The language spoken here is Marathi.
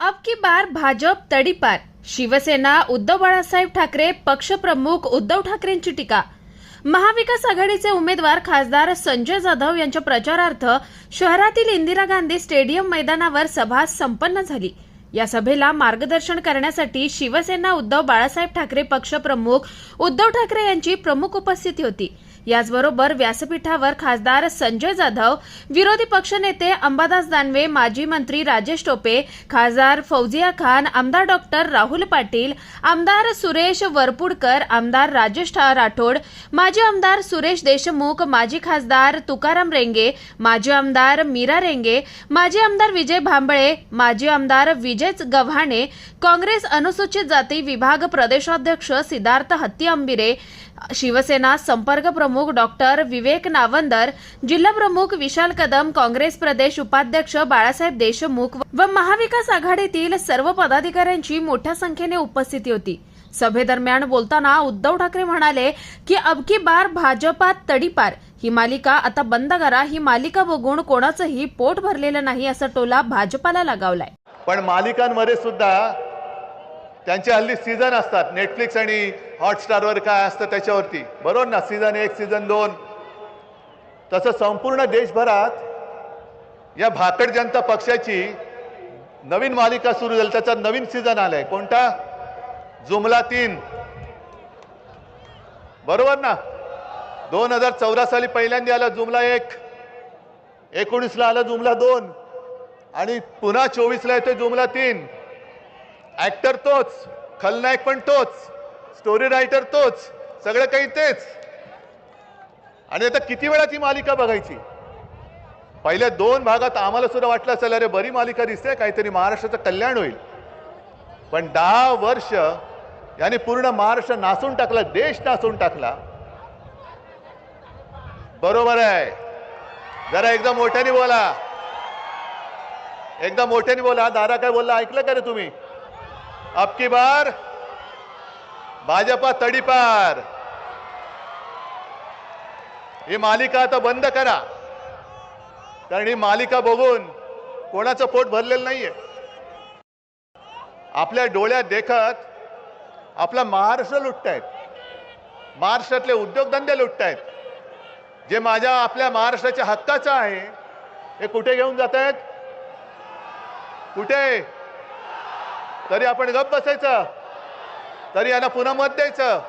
अब की बार भाजप तडीपार शिवसेना उद्धव बाळासाहेब ठाकरे पक्षप्रमुख उद्धव ठाकरेंची टीका। महाविकास आघाडीचे उमेदवार खासदार संजय जाधव यांच्या प्रचारार्थ शहरातील इंदिरा गांधी स्टेडियम मैदानावर सभा संपन्न झाली। या सभेला मार्गदर्शन करण्यासाठी शिवसेना उद्धव बाळासाहेब ठाकरे पक्षप्रमुख उद्धव ठाकरे यांची प्रमुख उपस्थिती होती। याचबरोबर व्यासपीठावर खासदार संजय जाधव विरोधी पक्षनेते अंबादास दानवे माजी मंत्री राजेश टोपे खासदार फौजिया खान आमदार डॉक्टर राहुल पाटील आमदार सुरेश वरपुडकर आमदार राजेश ठा- राठोड माजी आमदार सुरेश देशमुख माजी खासदार तुकाराम रेंगे माजी आमदार मीरा रेंगे माजी आमदार विजय भांबळे माजी आमदार विजय गव्हाणे काँग्रेस अनुसूचित जाती विभाग प्रदेशाध्यक्ष सिद्धार्थ हत्ती अंबिरे शिवसेना संपर्क प्रमुख डॉक्टर विवेक नावंदर जिल्हा प्रमुख विशाल कदम काँग्रेस प्रदेश उपाध्यक्ष बाळासाहेब देशमुख व महाविकास आघाडीतील सर्व पदाधिकाऱ्यांची मोठ्या संख्येने उपस्थिती होती. सभेदरम्यान बोलताना उद्धव ठाकरे म्हणाले की अबकी बार भाजपात तडीपार. ही मालिका आता बंद करा ही मालिका बघून कोणाचंही पोट भरलेलं नाही असा टोला भाजपाला लगावलाय. पण मालिकांमध्ये सुद्धा त्यांचे हल्ली सीझन असतात नेटफ्लिक्स आणि हॉटस्टारवर काय असतं त्याच्यावरती. बरोबर ना? सीझन एक सीझन दोन. तसं संपूर्ण देशभरात या भाकड जनता पक्षाची नवीन मालिका सुरू झाली. त्याचा नवीन सीझन आलाय. कोणता? जुमला तीन. बरोबर ना? दोन हजार चौदा साली पहिल्यांदा आला जुमला एक. एकोणीसला आला जुमला दोन. आणि पुन्हा चोवीसला येतोय जुमला तीन. ऍक्टर तोच. खलनायक पण तोच. स्टोरी रायटर तोच. सगळं काही तेच. आणि आता किती वेळाची मालिका बघायची? पहिल्या दोन भागात आम्हाला सुद्धा वाटलं असेल अरे बरी मालिका दिसते काहीतरी महाराष्ट्राचं कल्याण होईल. पण दहा वर्ष याने पूर्ण महाराष्ट्र नासून टाकला देश नासून टाकला. बरोबर आहे. जरा एकदा मोठ्याने बोला. एकदा मोठ्याने बोला. दादा काय बोलला? ऐकलं का रे तुम्ही? अबकी बार? भाजपा तडीपार. ही मालिका आता बंद करा. कारण ही मालिका बघून कोणाचं पोट भरलेलं नाहीये. आपल्या डोळ्यात देखत आपला महाराष्ट्र लुटतायत. महाराष्ट्रातले उद्योगधंदे लुटतायत. जे माझ्या आपल्या महाराष्ट्राच्या हक्काचं आहे हे कुठे घेऊन जात आहेत कुठे? तरी आपण गप बसायचं. तरी यांना पुन्हा मत द्यायचं.